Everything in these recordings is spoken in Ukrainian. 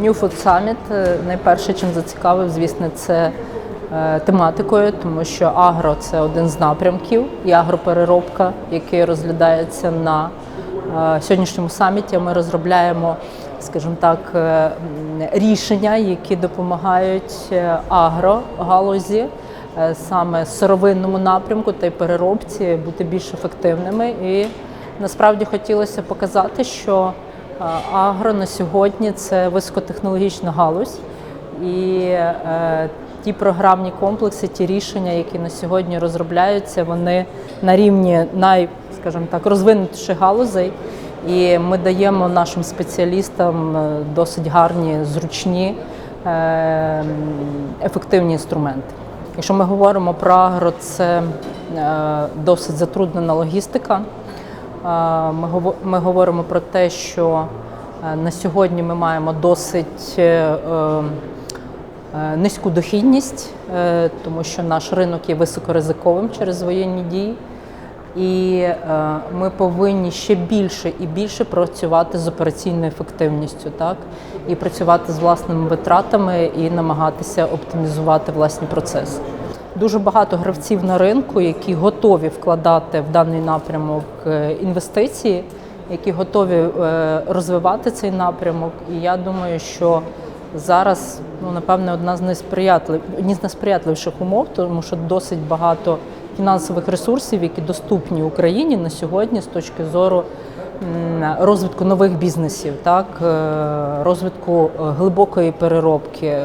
New Food Summit е, найперше, чим зацікавив, звісно, це е, тематикою, тому що агро це один з напрямків і агропереробка, який розглядається на е, сьогоднішньому саміті. Ми розробляємо, скажімо так, рішення, які допомагають агрогалузі, саме сировинному напрямку та й переробці бути більш ефективними. І насправді хотілося показати, що агро на сьогодні це високотехнологічна галузь, і е, ті програмні комплекси, ті рішення, які на сьогодні розробляються, вони на рівні най, скажімо так, розвинутіших галузей. І ми даємо нашим спеціалістам е, досить гарні, зручні, е, ефективні інструменти. Якщо ми говоримо про агро, це е, досить затруднена логістика. Ми гово- говоримо про те, що е, на сьогодні ми маємо досить е, е, низьку дохідність, тому що наш ринок є високоризиковим через воєнні дії. І ми повинні ще більше і більше працювати з операційною ефективністю, так і працювати з власними витратами і намагатися оптимізувати власні процеси. Дуже багато гравців на ринку, які готові вкладати в даний напрямок е, інвестиції, які готові е, розвивати цей напрямок. І я думаю, що зараз ну напевне одна з несприятлив одні з несприятливіших умов, тому що досить багато фінансових ресурсів, які доступні Україні на сьогодні з точки зору розвитку нових бізнесів, так е, розвитку глибокої переробки.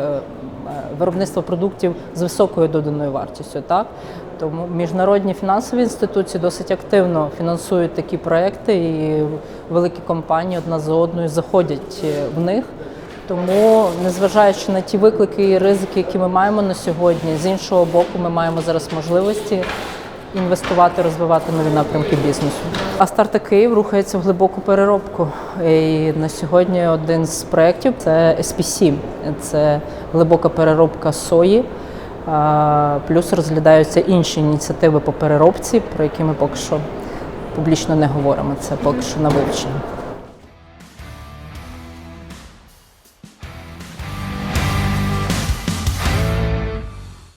Е, Виробництва продуктів з високою доданою вартістю, так тому міжнародні фінансові інституції досить активно фінансують такі проекти, і великі компанії одна за одною заходять е, в них. Тому, незважаючи на ті виклики і ризики, які ми маємо на сьогодні, з іншого боку, ми маємо зараз можливості інвестувати, розвивати нові напрямки бізнесу. А старта Київ рухається в глибоку переробку. І на сьогодні один з проєктів це SPC. це глибока переробка сої. Плюс розглядаються інші ініціативи по переробці, про які ми поки що публічно не говоримо. Це поки що на вивченні.